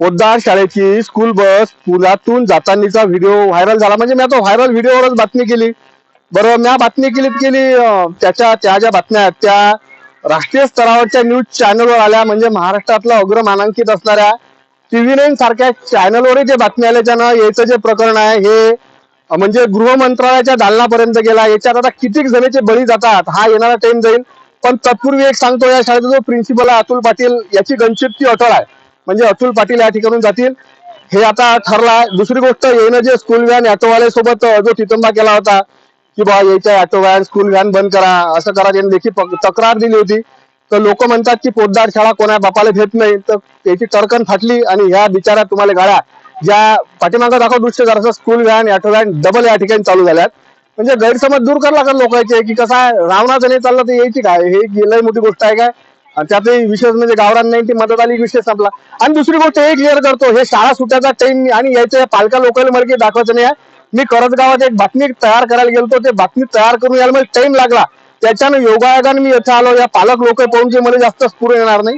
पोद्दार शाळेची school bus पुलातून जातानीचा व्हिडिओ व्हायरल झाला. म्हणजे मी आता व्हायरल व्हिडिओवरच बातमी केली. बरोबर मी बातमी केली केली त्याच्या त्या ज्या बातम्या आहेत त्या राष्ट्रीय स्तरावरच्या न्यूज चॅनलवर आल्या. म्हणजे महाराष्ट्रातलं अग्रमानांकित असणाऱ्या टीव्ही नाईन सारख्या चॅनलवरही जे बातमी आल्याच्यानं याचं जे प्रकरण आहे हे म्हणजे गृह मंत्रालयाच्या दालनापर्यंत गेला. याच्यात आता कितीक जणांचे बळी जातात हा येणारा टाइम जाईल. पण तत्पूर्वी एक सांगतो या शाळेचा जो प्रिन्सिपल आहे अतुल पाटील याची गणचिप्ती अटळ आहे. म्हणजे अतुल पाटील या ठिकाणून जातील. हे आता ठरला दुसरी गोष्ट येणं जे स्कूल व्हॅन ऑटोवाले सोबत जो तितंबा केला होता की बा यायच्या ऑटो व्हॅन स्कूल व्हॅन बंद करा असं करा त्यांनी देखील तक्रार दिली होती. तर लोक म्हणतात की पोद्दार शाळा कोणा बापाला भेट नाही. तर त्याची टरकन फाटली आणि ह्या बिचाऱ्या तुम्हाला गाड्या ज्या पाठीमागं दाखव दृश्य जरासं school van auto van double या ठिकाणी चालू झाल्यात. म्हणजे गैरसमज दूर करायला लागत लोकांचे की कसं आहे? रावणाचं नाही चाललं तर यायची काय? हे लय मोठी गोष्ट आहे काय? आणि त्यातही विशेष म्हणजे गावरान नाही ती मदत आली विषय संपला. आणि दुसरी गोष्ट हे क्लिअर करतो हे शाळा सुट्याचा टाइम आणि यायचं पालका लोकांना मला काही दाखवायचं नाही आहे. मी करत एक बातमी तयार करायला गेलो ते बातमी तयार करून यायला मला टाइम लागला. त्याच्यानं योगायोगाने मी इथे आलो या पालक लोक पाहून की मला जास्त स्फुर येणार नाही.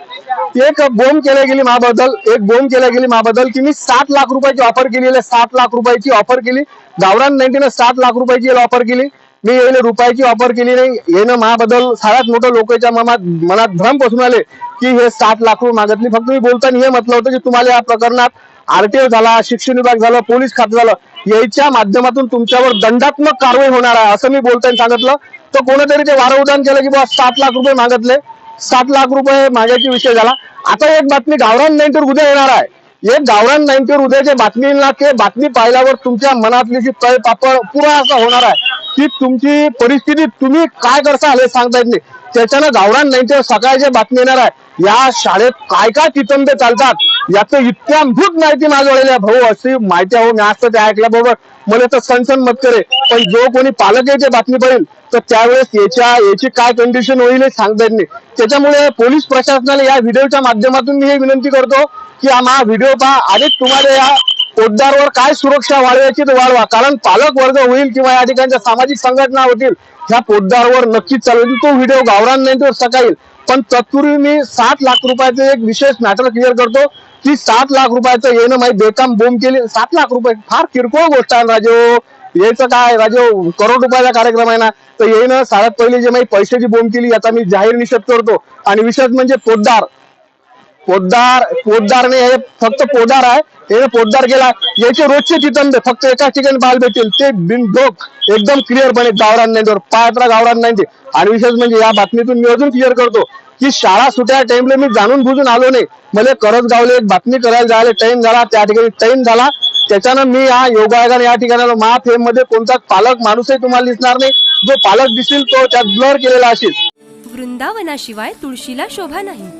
एक बोंब केल्या गेली माबद्दल एक बोंब केल्या गेली माबद्दल की मी सात लाख रुपयाची ऑफर केली सात लाख रुपयाची ऑफर केली. गावरान नाईन्टीनं सात लाख रुपयाची ऑफर केली. मी येईल रुपयाची ऑफर केली नाही. येणं महाबद्दल सगळ्यात मोठं लोकांच्या मनात मनात भ्रम पसून आले की हे सात लाख रुपये मागितली. फक्त मी बोलताना हे म्हटलं होतं की तुम्हाला या प्रकरणात आरटीओ झाला शिक्षण विभाग झालं पोलीस खातं झालं याच्या माध्यमातून तुमच्यावर दंडात्मक कारवाई होणार आहे असं मी बोलताना सांगितलं. तर कोणीतरी ते वारवदान केलं की बा सात लाख रुपये मागितले. सात लाख रुपये मागायची विषय झाला. आता एक बातमी गावरान नाही तर उद्या येणार आहे. एक गावरान नाईन्टीवर उद्याच्या बातमी ना ते बातमी पाहिल्यावर तुमच्या मनातली जी तळ पापड पुरा असा होणार आहे की तुमची परिस्थिती तुम्ही काय करता हे सांगता येत नाही. त्याच्यानं गावरान नाईन्टीवर सकाळच्या बातमी येणार आहे या शाळेत काय काय तितंबे चालतात याचं इत्याभूत माहिती माझ्याकडे भाऊ अशी माहिती आहे हो मी असतं ते ऐकल्याबरोबर मला तर सनसन मत करे पण जो कोणी पालक याची बातमी पाहिजे तर त्यावेळेस याच्या याची काय कंडिशन होईल हे सांगता येत नाही. त्याच्यामुळे पोलीस प्रशासनाला या व्हिडिओच्या माध्यमातून मी हे विनंती करतो की आम्हा व्हिडिओ पहा. आणि तुम्हाला या पोटदारवर काय सुरक्षा वाढवायची तर वाढवा. कारण पालक वर्ग होईल किंवा या ठिकाणच्या सामाजिक संघटना होतील ह्या पोटदारवर नक्कीच चालवेल तो व्हिडिओ गावरान नाही सकाळी पण तत्पूर्वी मी सात लाख रुपयाचं एक विशेष मॅटर क्लिअर करतो. की सात लाख रुपयाचं येणं माहिती बेकाम बोंब केली. सात लाख रुपये फार किरकोळ गोष्ट आहे राजो हो. यायचं काय राजो हो, करोड रुपयाचा कार्यक्रम आहे ना. तर येणं सगळ्यात पहिले जे माहिती पैशाची बोंब केली याचा मी जाहीर निषेध करतो. आणि विशेष म्हणजे पोद्दार पोद्दार पोद्दार नाही हे फक्त पोदार आहे. हे पोद्दार गेला. याचे रोजचे तितंबे फक्त एकाच ठिकाणी बाल भेटेल. ते बिनडोक एकदम क्लिअरपणे गावरान नाही पायात्रा गावरान नाही आणि विशेष म्हणजे या बातमीतून मी अजून क्लिअर करतो की शाळा सुट्या टाइमला मी जाणून बुजून आलो नाही. मला करत गावले एक बातमी करायला जायला टाइम झाला त्या ठिकाणी टाइम झाला. त्याच्यानं मी या योगायोगाने या ठिकाणी मा फेममध्ये कोणता पालक माणूसही तुम्हाला दिसणार नाही. जो पालक दिसेल तो त्यात ब्लर केलेला असेल. वृंदावनाशिवाय तुळशीला शोभा नाही.